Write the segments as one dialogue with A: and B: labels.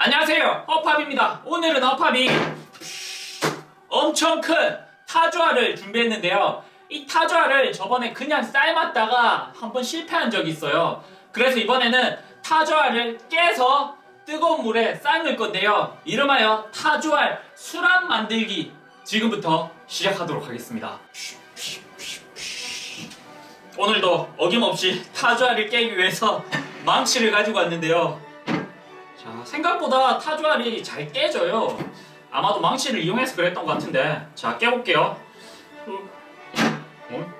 A: 안녕하세요. 허팝입니다. 오늘은 허팝이 엄청 큰 타조알을 준비했는데요. 이 타조알을 저번에 그냥 삶았다가 한번 실패한 적이 있어요. 그래서 이번에는 타조알을 깨서 뜨거운 물에 삶을 건데요. 이름하여 타조알 수란 만들기 지금부터 시작하도록 하겠습니다. 오늘도 어김없이 타조알을 깨기 위해서 망치를 가지고 왔는데요 자, 생각보다 타조알이 잘 깨져요. 아마도 망치를 이용해서 그랬던 것 같은데. 자, 깨볼게요. 어? 어?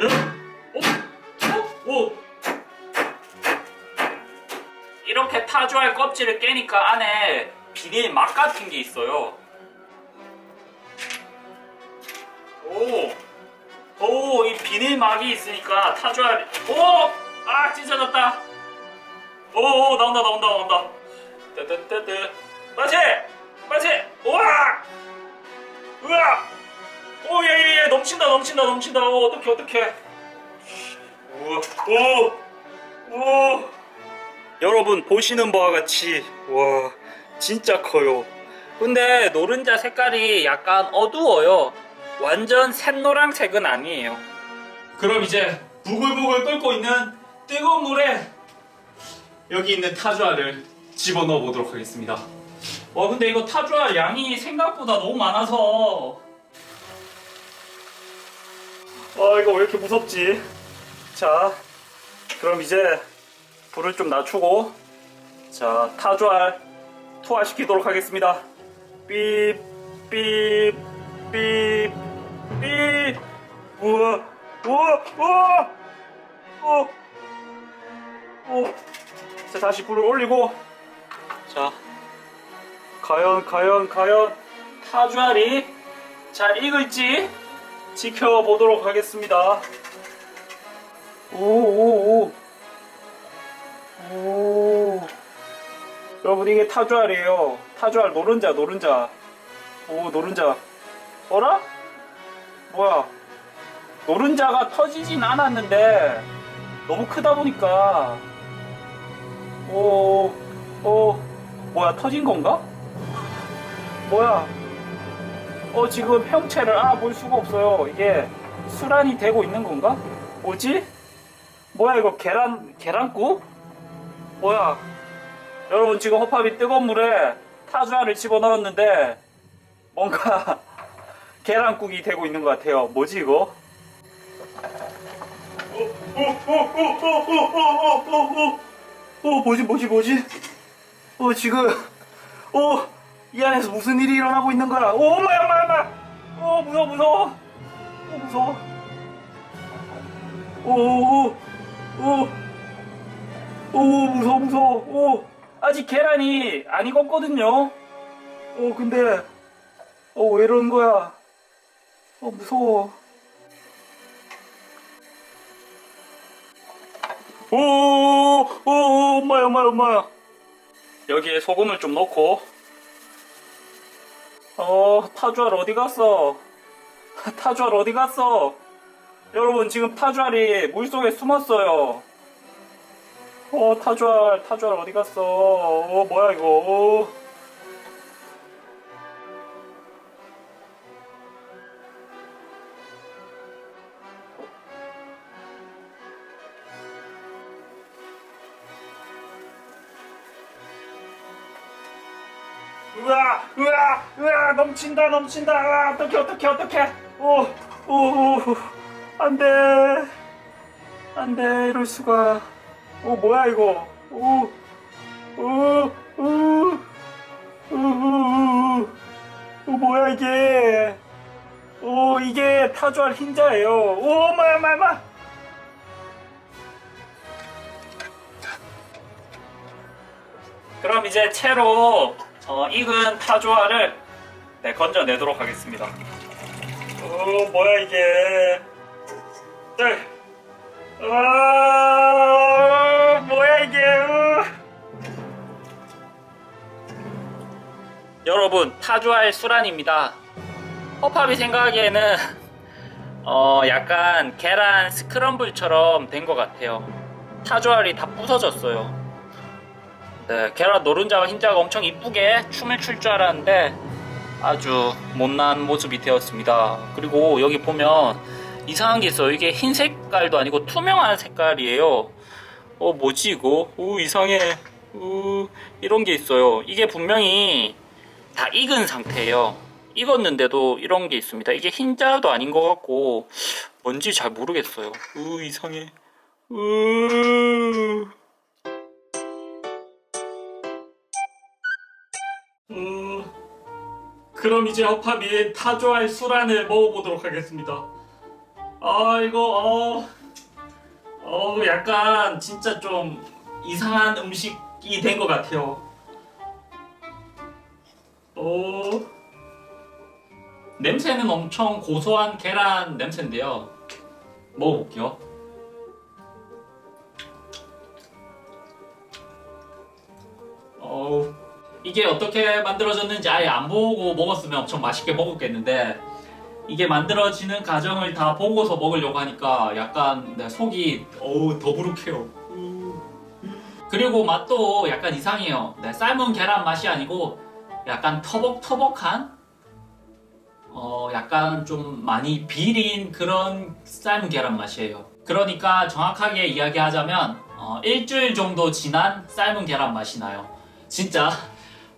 A: 에? 어? 이렇게 타조알 껍질을 깨니까 안에 비닐 막 같은 게 있어요. 오! 오, 이 비닐 막이 있으니까 타조알, 오! 아, 찢어졌다! 오, 오 나온다 나온다 나온다. 뜨뜨뜨뜨 빠지 빠지 우와! 우와! 오 예 예 예. 넘친다 넘친다 넘친다. 오 어떡해 어떡해. 우와 오 오. 여러분 보시는 바와 같이 와 진짜 커요. 근데 노른자 색깔이 약간 어두워요. 완전 샛노란색은 아니에요. 그럼 이제 부글부글 끓고 있는 뜨거운 물에 여기 있는 타조알을 집어넣어 보도록 하겠습니다. 와 근데 이거 타조알 양이 생각보다 너무 많아서 아 이거 왜 이렇게 무섭지? 자 그럼 이제 불을 좀 낮추고 자 타조알 투하시키도록 하겠습니다. 삐삐삐삐 우와 우와 우와 어. 오. 자 다시 불을 올리고. 자. 과연 과연 과연. 타주알이 잘 익을지 지켜보도록 하겠습니다. 오오오. 오, 오. 여러분 이게 타주알이에요. 타주알 노른자 노른자. 오 노른자. 어라? 뭐야? 노른자가 터지진 않았는데 너무 크다 보니까 오, 오, 뭐야, 터진 건가? 뭐야? 어, 지금 형체를 알아볼 수가 없어요. 이게 수란이 되고 있는 건가? 뭐지? 뭐야, 이거 계란, 계란국? 뭐야? 여러분, 지금 허팝이 뜨거운 물에 타주알을 집어넣었는데, 뭔가 계란국이 되고 있는 것 같아요. 뭐지, 이거? 어 뭐지 뭐지 뭐지? 어 지금 어이 안에서 무슨 일이 일어나고 있는 거야? 오 엄마야 엄마야 엄마! 어 무서워 무서워. 어 무서워. 오오오 오 무서워 무서워. 오 아직 계란이 안 익었거든요. 어 근데 어왜 이러는 거야? 어 무서워 오, 오, 오, 엄마야, 엄마야, 엄마야. 여기에 소금을 좀 넣고. 어, 타주알 어디 갔어? 타주알 어디 갔어? 여러분, 지금 타주알이 물속에 숨었어요. 어, 타주알, 타주알 어디 갔어? 어, 뭐야, 이거. 어. 으아, 으아, 으아, 넘친다, 넘친다. 아, 어떡해, 어떡해, 어떡해. 오, 오, 오, 안 돼. 안 돼, 이럴 수가. 오, 뭐야, 이거. 오, 오, 오, 오, 오, 오, 오, 뭐야, 이게. 오, 이게 타조알 흰자예요. 오, 마야, 마야, 마. 그럼 이제 채로 어, 익은 타조알을 네, 건져내도록 하겠습니다. 오, 뭐야 이게? 네. 아, 뭐야 이게? 으. 여러분, 타조알 수란입니다. 허팝이 생각하기에는 어, 약간 계란 스크럼블처럼 된 것 같아요. 타조알이 다 부서졌어요. 네, 계란 노른자와 흰자가 엄청 이쁘게 춤을 출 줄 알았는데 아주 못난 모습이 되었습니다. 그리고 여기 보면 이상한 게 있어요. 이게 흰 색깔도 아니고 투명한 색깔이에요. 어, 뭐지 이거? 오, 이상해. 우, 이런 게 있어요. 이게 분명히 다 익은 상태예요. 익었는데도 이런 게 있습니다. 이게 흰자도 아닌 것 같고 뭔지 잘 모르겠어요. 우, 이상해. 우. 그럼 이제 허팝이 타조알 수란을 먹어보도록 하겠습니다. 아 이거 어, 어 약간 진짜 좀 이상한 음식이 된 것 같아요. 어 냄새는 엄청 고소한 계란 냄새인데요. 먹어볼게요. 이게 어떻게 만들어졌는지 아예 안 보고 먹었으면 엄청 맛있게 먹었겠는데 이게 만들어지는 과정을 다 보고서 먹으려고 하니까 약간 내 속이 어우 더부룩해요. 그리고 맛도 약간 이상해요. 네, 삶은 계란 맛이 아니고 약간 터벅터벅한 어 약간 좀 많이 비린 그런 삶은 계란 맛이에요. 그러니까 정확하게 이야기하자면 어, 일주일 정도 지난 삶은 계란 맛이 나요. 진짜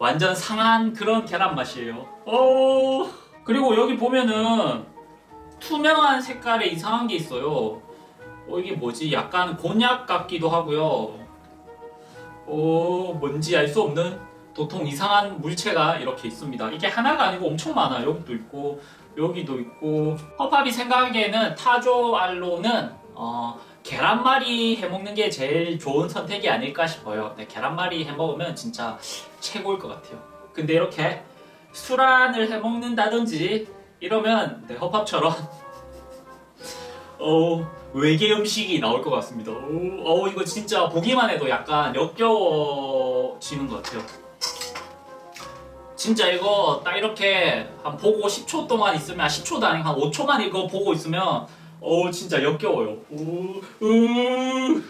A: 완전 상한 그런 계란 맛이에요. 어 그리고 여기 보면은 투명한 색깔에 이상한 게 있어요. 어 이게 뭐지? 약간 곤약 같기도 하고요. 어 뭔지 알 수 없는 도통 이상한 물체가 이렇게 있습니다. 이게 하나가 아니고 엄청 많아. 여기도 있고 여기도 있고 허팝이 생각하기에는 타조 알로는 어 계란말이 해먹는 게 제일 좋은 선택이 아닐까 싶어요. 네, 계란말이 해먹으면 진짜 최고일 것 같아요. 근데 이렇게 수란을 해먹는다든지 이러면 네, 허팝처럼 어, 외계 음식이 나올 것 같습니다. 오, 어, 이거 진짜 보기만 해도 약간 역겨워지는 것 같아요. 진짜 이거 딱 이렇게 한 보고 10초 동안 있으면 아, 10초도 아니고 한 5초만 이거 보고 있으면 어 진짜 역겨워요. 우, 우.